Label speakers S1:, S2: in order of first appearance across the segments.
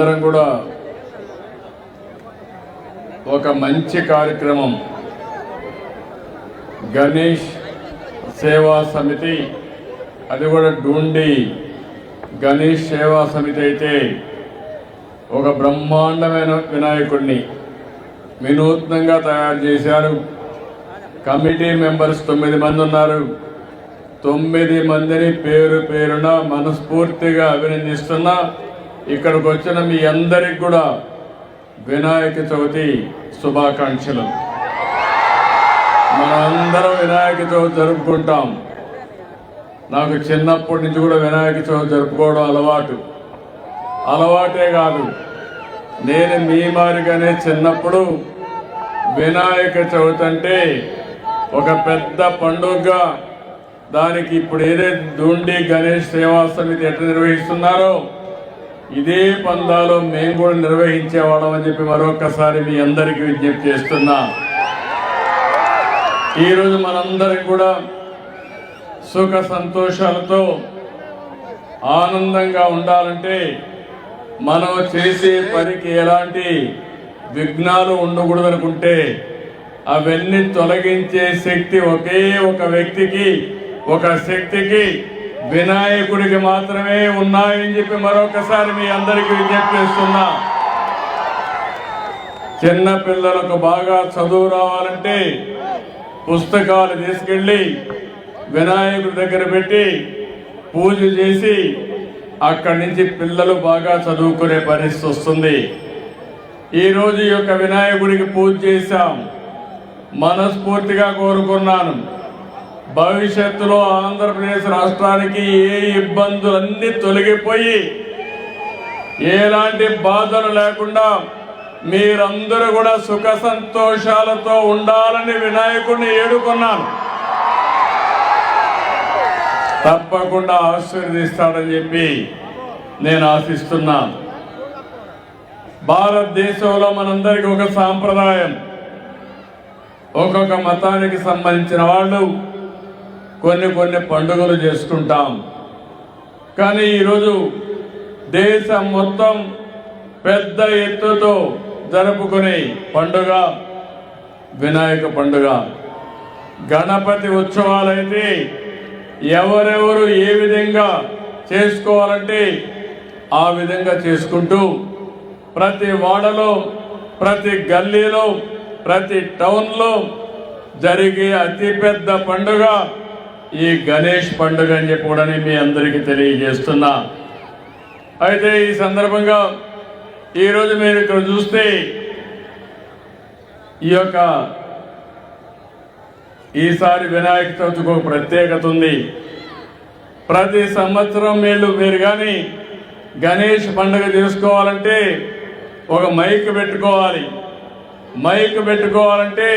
S1: అందరం కూడా ఒక మంచి కార్యక్రమం. గణేష్ సేవా సమితి అది కూడా డూండి గణేష్ సేవా సమితి అయితే ఒక బ్రహ్మాండమైన వినాయకుడిని వినూత్నంగా తయారు చేశారు. కమిటీ మెంబర్స్ తొమ్మిది మంది ఉన్నారు. తొమ్మిది మందిని పేరు పేరున మనస్ఫూర్తిగా అభినందిస్తున్నా. ఇక్కడికి వచ్చిన మీ అందరికి కూడా వినాయక చవితి శుభాకాంక్షలు. అందరం వినాయక చవితి జరుపుకుంటాం. నాకు చిన్నప్పటి నుంచి కూడా వినాయక చవితి జరుపుకోవడం అలవాటు. అలవాటే కాదు. నేను మీ మారిగానే చిన్నప్పుడు వినాయక చవితి అంటే ఒక పెద్ద పండుగగా దానికి ఇప్పుడు ఏదైతే దూండి గణేష్ సేవా సమితి ఎట్లా నిర్వహిస్తున్నారో ఇదే పందాలో మేము కూడా నిర్వహించేవాళ్ళం అని చెప్పి మరొకసారి మీ అందరికీ విజ్ఞప్తి చేస్తున్నా. ఈరోజు మనందరికి కూడా సుఖ సంతోషాలతో ఆనందంగా ఉండాలంటే మనం చేసే పనికి ఎలాంటి విఘ్నాలు ఉండకూడదు అనుకుంటే అవన్నీ తొలగించే శక్తి ఒకే ఒక వ్యక్తికి ఒక శక్తికి వినాయకుడికి మాత్రమే ఉన్నాయని చెప్పి మరొకసారి మీ అందరికీ విజ్ఞప్తి చేస్తున్నా. చిన్న పిల్లలకు బాగా చదువు రావాలంటే పుస్తకాలు తీసుకెళ్ళి వినాయకుడి దగ్గర పెట్టి పూజ చేసి అక్కడి నుంచి పిల్లలు బాగా చదువుకునే పరిస్థితి వస్తుంది. ఈరోజు ఈ యొక్క వినాయకుడికి పూజ చేశాం. మనస్ఫూర్తిగా కోరుకున్నాను. భవిష్యత్తులో ఆంధ్రప్రదేశ్ రాష్ట్రానికి ఏ ఇబ్బందులన్నీ తొలగిపోయి ఎలాంటి బాధలు లేకుండా మీరందరూ కూడా సుఖ సంతోషాలతో ఉండాలని వినాయకుడిని ఏడుకున్నాను. తప్పకుండా ఆశీర్వదిస్తాడని చెప్పి నేను ఆశిస్తున్నాను భారతదేశంలో మనందరికీ ఒక సాంప్రదాయం. ఒక్కొక్క మతానికి సంబంధించిన వాళ్ళు కొన్ని కొన్ని పండుగలు చేసుకుంటాం. కానీ ఈరోజు దేశం మొత్తం పెద్ద ఎత్తుతో జరుపుకునే పండుగ వినాయక పండుగ. గణపతి ఉత్సవాలైతే ఎవరెవరు ఏ విధంగా చేసుకోవాలంటే ఆ విధంగా చేసుకుంటూ ప్రతి వాడలో ప్రతి గల్లీలో ప్రతి టౌన్లో జరిగే అతిపెద్ద పండుగ ఈ గణేష్ పండుగ అని చెప్పి కూడా మీ అందరికీ తెలియజేస్తున్నా. అయితే ఈ సందర్భంగా ఈరోజు మీరు ఇక్కడ చూస్తే ఈ యొక్క ఈసారి వినాయక చవితికి ఒక ప్రత్యేకత ఉంది. ప్రతి సంవత్సరం మీరు మీరు కానీ గణేష్ పండుగ చేసుకోవాలంటే ఒక మైక్ పెట్టుకోవాలి. మైక్ పెట్టుకోవాలంటే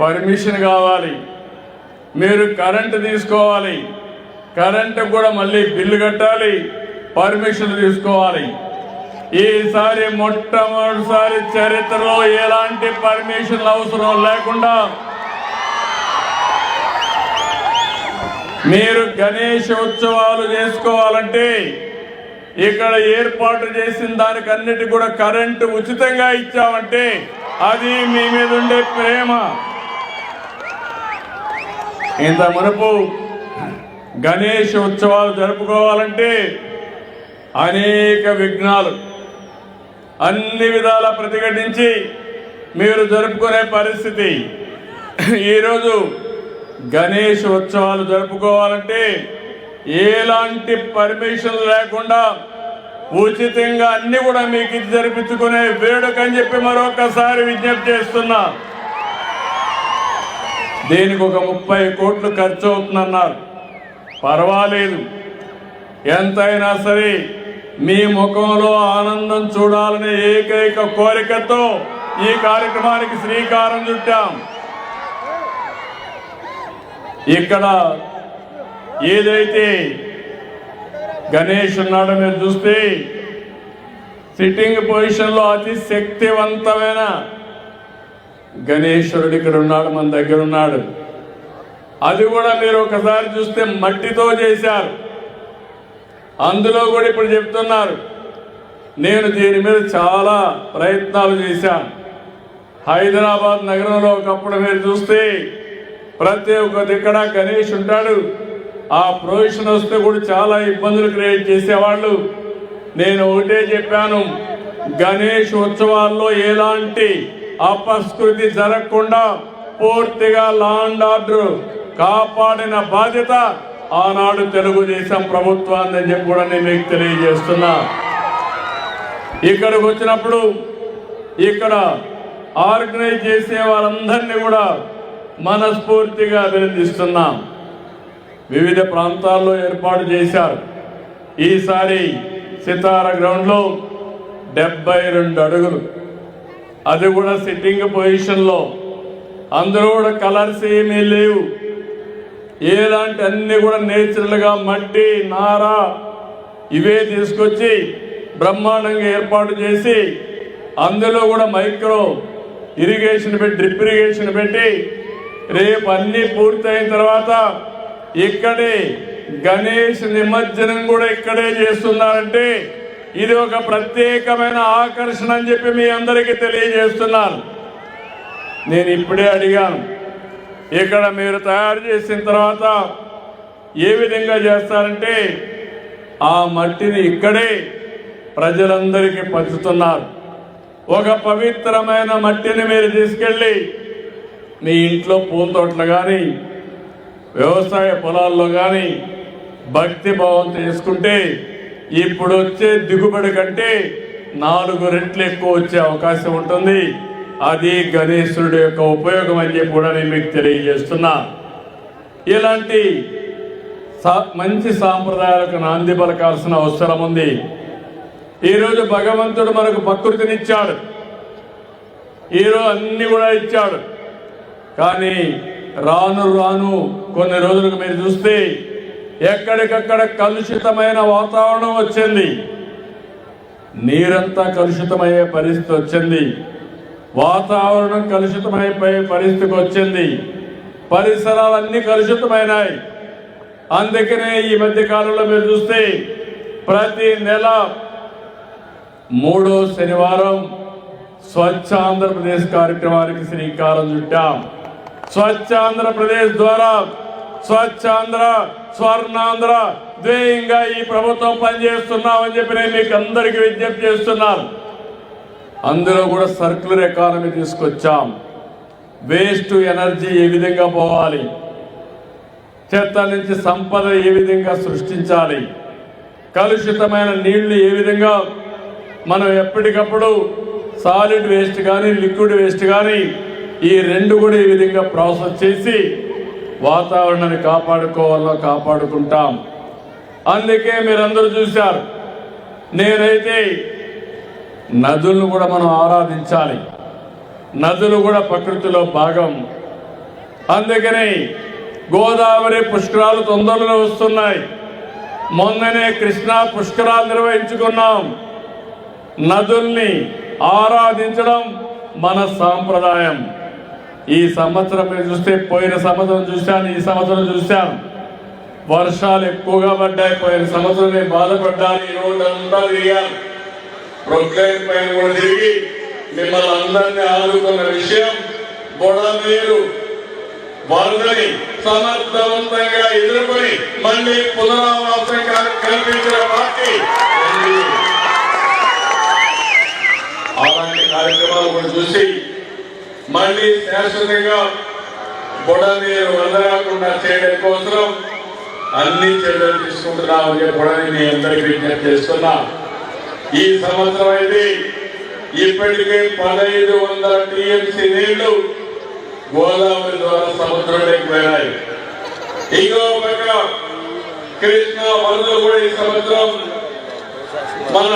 S1: పర్మిషన్ కావాలి. మీరు కరెంటు తీసుకోవాలి. కరెంటు కూడా మళ్ళీ బిల్లు కట్టాలి. పర్మిషన్ తీసుకోవాలి. ఈసారి మొట్టమొదటిసారి చరిత్రలో ఎలాంటి పర్మిషన్లు అవసరం లేకుండా మీరు గణేష్ ఉత్సవాలు చేసుకోవాలంటే ఇక్కడ ఏర్పాటు చేసిన దానికన్నిటి కూడా కరెంటు ఉచితంగా ఇచ్చామంటే అది మీ మీద ఉండే ప్రేమ. ఇంత మునుపు గణేష్ ఉత్సవాలు జరుపుకోవాలంటే అనేక విఘ్నాలు అన్ని విధాల ప్రతిఘటించి మీరు జరుపుకునే పరిస్థితి. ఈరోజు గణేష్ ఉత్సవాలు జరుపుకోవాలంటే ఎలాంటి పర్మిషన్ లేకుండా ఉచితంగా అన్ని కూడా మీకు ఇది జరిపించుకునే వేడుక అని చెప్పి మరొకసారి విజ్ఞప్తి చేస్తున్నా. దీనికి ఒక ముప్పై కోట్లు ఖర్చు అవుతుందన్నారు? పర్వాలేదు. ఎంతైనా సరే మీ ముఖంలో ఆనందం చూడాలనే ఏకైక కోరికతో ఈ కార్యక్రమానికి శ్రీకారం చుట్టాం. ఇక్కడ ఏదైతే గణేష్ ఉన్నాడో మీరు చూస్తే సిట్టింగ్ పొజిషన్లో అతి శక్తివంతమైన గణేశ్వరుడు ఇక్కడ ఉన్నాడు మన దగ్గర ఉన్నాడు. అది కూడా మీరు ఒకసారి చూస్తే మట్టితో చేశారు. అందులో కూడా ఇప్పుడు చెప్తున్నారు నేను దీని మీద చాలా ప్రయత్నాలు చేశాను. హైదరాబాద్ నగరంలో ఒకప్పుడు మీరు చూస్తే ప్రతి ఒక్క దిక్కడ గణేష్ ఉంటాడు. ఆ ప్రొవిషన్ వస్తే కూడా చాలా ఇబ్బందులు క్రియేట్ చేసేవాళ్ళు. నేను ఒకటే చెప్పాను గణేష్ ఉత్సవాల్లో ఎలాంటి అపస్కృతి జరగకుండా పూర్తిగా లాండ్ ఆర్డర్ కాపాడిన బాధ్యత ఆనాడు తెలుగుదేశం ప్రభుత్వాన్ని అని చెప్పి కూడా నేను మీకు తెలియజేస్తున్నా. ఇక్కడికి వచ్చినప్పుడు ఇక్కడ ఆర్గనైజ్ చేసే వారందరినీ కూడా మనస్ఫూర్తిగా అభినందిస్తున్నాం. వివిధ ప్రాంతాల్లో ఏర్పాటు చేశారు. ఈసారి సితార గ్రౌండ్లో డెబ్బై రెండు అడుగులు అది కూడా సిట్టింగ్ పొజిషన్లో అందరూ కూడా కలర్స్ ఏమీ లేవు. ఎలాంటి అన్ని కూడా నేచురల్గా మట్టి నార ఇవే తీసుకొచ్చి బ్రహ్మాండంగా ఏర్పాటు చేసి అందులో కూడా మైక్రో ఇరిగేషన్ పెట్టి డ్రిప్ ఇరిగేషన్ పెట్టి రేపు అన్నీ పూర్తయిన తర్వాత ఇక్కడే గణేష్ నిమజ్జనం కూడా ఇక్కడే చేస్తున్నారంటే ఇది ఒక ప్రత్యేకమైన ఆకర్షణ అని చెప్పి మీ అందరికీ తెలియజేస్తున్నాను. నేను ఇప్పుడే అడిగాను ఇక్కడ మీరు తయారు చేసిన తర్వాత ఏ విధంగా చేస్తారంటే ఆ మట్టిని ఇక్కడే ప్రజలందరికీ పంచుతున్నారు. ఒక పవిత్రమైన మట్టిని మీరు తీసుకెళ్ళి మీ ఇంట్లో పూల తోటలు కానీ వ్యవసాయ పొలాల్లో కానీ భక్తి భావం చేసుకుంటే ఇప్పుడు వచ్చే దిగుబడి కంటే నాలుగు రెట్లు ఎక్కువ వచ్చే అవకాశం ఉంటుంది. అది గణేశుడి యొక్క ఉపయోగం అని చెప్పి కూడా నేను మీకు తెలియజేస్తున్నా. ఇలాంటి సా- మంచి సాంప్రదాయాలకు నాంది పలకాల్సిన అవసరం ఉంది. ఈరోజు భగవంతుడు మనకు ప్రకృతినిచ్చాడు. ఈరోజు అన్ని కూడా ఇచ్చాడు. కానీ రాను రాను కొన్ని రోజులకు మీరు చూస్తే ఎక్కడికక్కడ కలుషితమైన వాతావరణం వచ్చింది. నీరంతా కలుషితమయ్యే పరిస్థితి వచ్చింది. వాతావరణం కలుషితమైపోయే పరిస్థితికి వచ్చింది. పరిసరాలన్నీ కలుషితమైనాయి. అందుకనే ఈ మధ్య కాలంలో మీరు చూస్తే ప్రతి నెల మూడో శనివారం స్వచ్ఛ ఆంధ్రప్రదేశ్ కార్యక్రమానికి శ్రీకారం చుట్టాం. స్వచ్ఛ ఆంధ్రప్రదేశ్ ద్వారా స్వచ్ఛాంధ్ర స్వర్ణాంధ్ర ధ్యేయంగా ఈ ప్రభుత్వం పనిచేస్తున్నామని చెప్పి నేను మీకు అందరికీ విజ్ఞప్తి చేస్తున్నాను. అందులో కూడా సర్క్యులర్ ఎకానమీ తీసుకొచ్చాం. వేస్ట్ ఎనర్జీ ఏ విధంగా పోవాలి? చెత్త నుంచి సంపద ఏ విధంగా సృష్టించాలి? కలుషితమైన నీళ్ళు ఏ విధంగా మనం ఎప్పటికప్పుడు సాలిడ్ వేస్ట్ కానీ లిక్విడ్ వేస్ట్ కానీ ఈ రెండు కూడా ఈ విధంగా ప్రాసెస్ చేసి వాతావరణాన్ని కాపాడుకోవాలో కాపాడుకుంటాం. అందుకే మీరందరూ చూశారు నేనైతే నదులను కూడా మనం ఆరాధించాలి. నదులు కూడా ప్రకృతిలో భాగం. అందుకని గోదావరి పుష్కరాలు తొందరలో వస్తున్నాయి. మొన్ననే కృష్ణా పుష్కరాలు నిర్వహించుకున్నాం. నదుల్ని ఆరాధించడం మన సాంప్రదాయం. ఈ సంవత్సరం మీరు చూస్తే పోయిన సంవత్సరం చూశాను ఈ సంవత్సరం చూశాను. వర్షాలు ఎక్కువగా పడ్డాయి పోయిన సంవత్సరం నేను బాధపడ్డాను ఈ రోజంతా తిరిగాను. ప్రొక్లైన్ పైన కూడా తిరిగి మిమ్మల్ని అందరినీ ఆదుకున్న విషయం బొడమేరు వరదని సమర్థవంతంగా ఎదుర్కొని మళ్ళీ పునరావాసం కల్పించిన పార్టీ అలాంటి కార్యక్రమాలు కూడా చూసి మళ్ళీ శాశ్వతంగా బుడనీరు వదలకుండా చేయడం కోసం అన్ని చర్యలు తీసుకుంటున్నామని చెప్పడానికి మీ అందరికీ విజ్ఞప్తి చేస్తున్నా. ఈ సంవత్సరం అయితే ఇప్పటికే పదహైదు వందల టీఎంసీ నీళ్ళు గోదావరి ద్వారా సముద్రంలోకి వెళ్ళాయి ఇంకో పక్క కృష్ణా వరదలు కూడా ఈ సంవత్సరం మన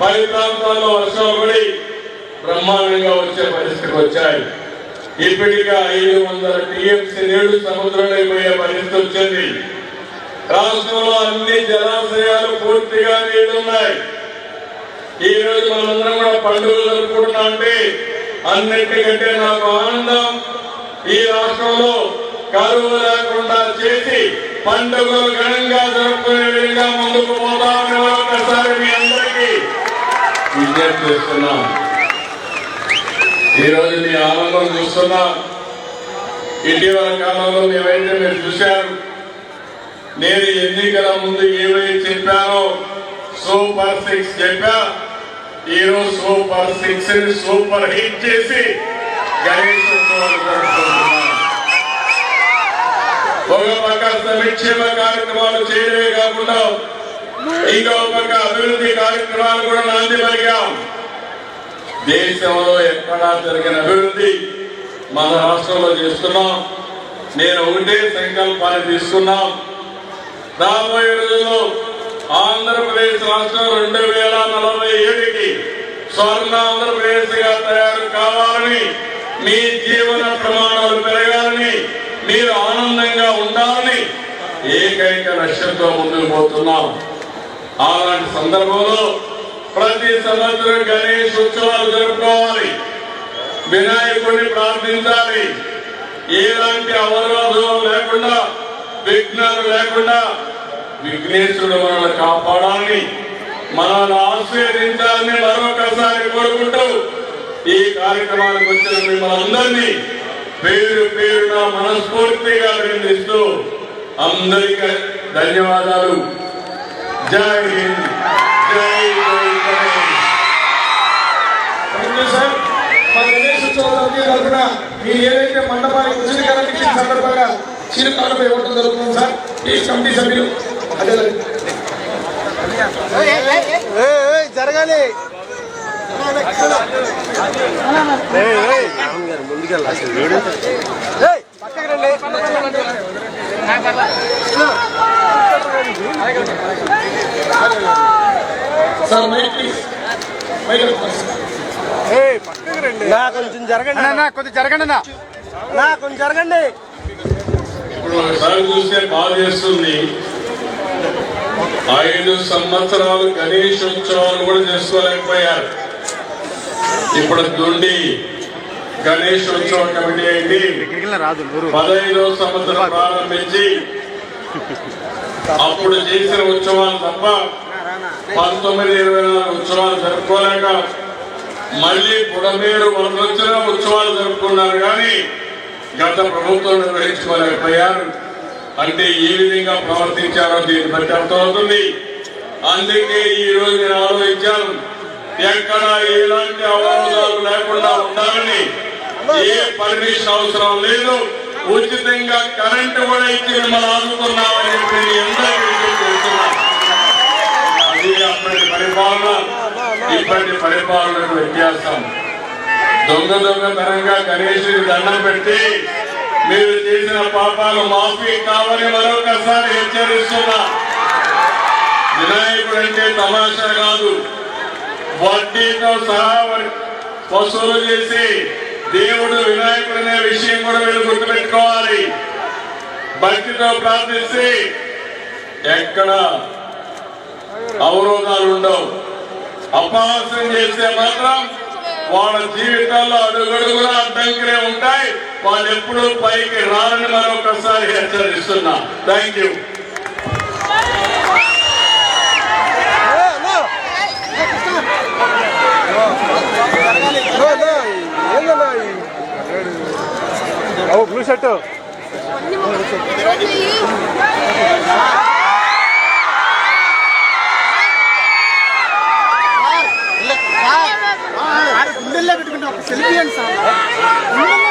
S1: పరి ప్రాంతాల్లో వర్షాలు పడి బ్రహ్మాండంగా వచ్చే పరిస్థితికి వచ్చాయి. ఇప్పటికే ఐదు వందల టీఎంసీ నీళ్ళు సముద్రంలో పరిస్థితి వచ్చింది. రాష్ట్రంలో అన్ని జలాశయాలు పూర్తిగా నీళ్ళున్నాయి. ఈ రోజు మనందరం కూడా పండుగలు జరుపుకుంటున్నా అంటే అన్నిటికంటే నాకు ఆనందం ఈ రాష్ట్రంలో కరువు లేకుండా చేసి పండుగలు ఘనంగా జరుపుకునే విధంగా ముందుకు పోతామని ఒకసారి మీ అందరికీ. విజ్ఞప్తి చేస్తున్నాం ఈరోజు మీ ఆనందం చూస్తున్నా. ఇటీవల కాలంలో మేమైతే మీరు చూశారు. నేను ఎన్నికల ముందు ఏమై చెప్పానో సూపర్ సిక్స్ చెప్పా. ఈరోజు సూపర్ సిక్స్ని సూపర్ హిట్ చేసి గణేష్ ఒక పక్క సంక్షేమ కార్యక్రమాలు చేయడమే కాకుండా ఇంకో పక్క అభివృద్ధి కార్యక్రమాలు కూడా నాంది పలికాం. దేశంలో ఎక్కడా జరిగిన అభివృద్ధి మన రాష్ట్రంలో చేస్తున్నాం. నేను ఒకటే సంకల్పాన్ని తీసుకున్నాం రాబోయే రోజుల్లో ఆంధ్రప్రదేశ్ రాష్ట్రం రెండు వేల నలభై ఏడుకి స్వర్ణ ఆంధ్రప్రదేశ్గా తయారు కావాలని మీ జీవన ప్రమాణాలు పెరగాలని మీరు ఆనందంగా ఉండాలని ఏకైక లక్ష్యంతో ముందుకు పోతున్నాం. అలాంటి సందర్భంలో ప్రతి సంవత్సరం గణేష్ ఉత్సవాలు జరుపుకోవాలి. వినాయకుడిని ప్రార్థించాలి. ఎలాంటి అవరోధం లేకుండా విఘ్నాలు లేకుండా విఘ్నేశ్వరుడు మనల్ని కాపాడాలని మనల్ని ఆశీర్వదించాలని మరొకసారి కోరుకుంటూ ఈ కార్యక్రమానికి వచ్చిన మిమ్మల్ని అందరినీ పేరు పేరున మనస్ఫూర్తిగా అభినందిస్తూ అందరికీ ధన్యవాదాలు. జై హింద్. జై జై
S2: థ్యాంక్ యూ సార్ గణేష్ ఉత్సవం సమితి తరఫున మీరు ఏదైతే మండపానికి ఉచితకరణ ఇచ్చిన సందర్భంగా చిరుకాలపై ఇవ్వడం జరుగుతుంది సార్. ఈ కమిటీ సభ్యులు. అదే
S3: జరగాలి
S2: సార్ మైక్ ప్లీజ్ మైక్
S3: నా కొంచెం జరగండి నా కొంచెం జరగండి నా నా కొంచెం జరగండి.
S1: చూస్తే ఐదు సంవత్సరాలు గణేష్ ఉత్సవాలు కూడా చేసుకోలేకపోయారు. ఇప్పుడు దుండి గణేష్ ఉత్సవ కమిటీ అయింది.
S3: రాదు
S1: పదహైదో సంవత్సరం ప్రారంభించి అప్పుడు చేసిన ఉత్సవాలు తప్ప పంతొమ్మిది ఇరవై నాలుగు ఉత్సవాలు జరుపుకోలేక మళ్ళీ పుడమేరు వరదొచ్చిన ఉత్సవాలు జరుపుకున్నారు కానీ గత ప్రభుత్వం నిర్వహించుకోలేకపోయారు అంటే ఏ విధంగా ప్రవర్తించారో దీన్ని బట్టి అర్థమవుతుంది. అందుకే ఈ రోజు నేను ఆలోచించాను ఎక్కడ ఎలాంటి అవరోధాలు లేకుండా ఉండాలని. ఏ పర్మిషన్ అవసరం లేదు ఉచితంగా కరెంటు కూడా ఇచ్చి మిమ్మల్ని ఆదుకున్నామని చెప్పి అందరికీ మున్సిపాలిటీ పరిపాలనకు వ్యత్యాసం. దొంగ దొంగతనంగా గణేశుడి దండం పెట్టి మీరు చేసిన పాపాలు మాఫీ కావని మరొకసారి హెచ్చరిస్తున్నా. వినాయకుడు అంటే తమాషా కాదు. వడ్డీతో సహా వసూలు చేసి దేవుడు వినాయకుడు అనే విషయం కూడా మీరు గుర్తుపెట్టుకోవాలి. భక్తితో ప్రార్థిస్తే ఎక్కడ అవరోధాలు ఉండవు. అపహాస్యం చేస్తే మాత్రం వాళ్ళ జీవితాల్లో అడుగడుగునా అడ్డంకులే ఉంటాయి. వాళ్ళు ఎప్పుడూ పైకి రారని మరొకసారి హెచ్చరిస్తున్నా. థ్యాంక్ యూ
S3: ఓ బ్లూ షర్ట్
S4: గుండెల్లో పెట్టుకుంటే. ఒక సెల్ఫీ అండి సార్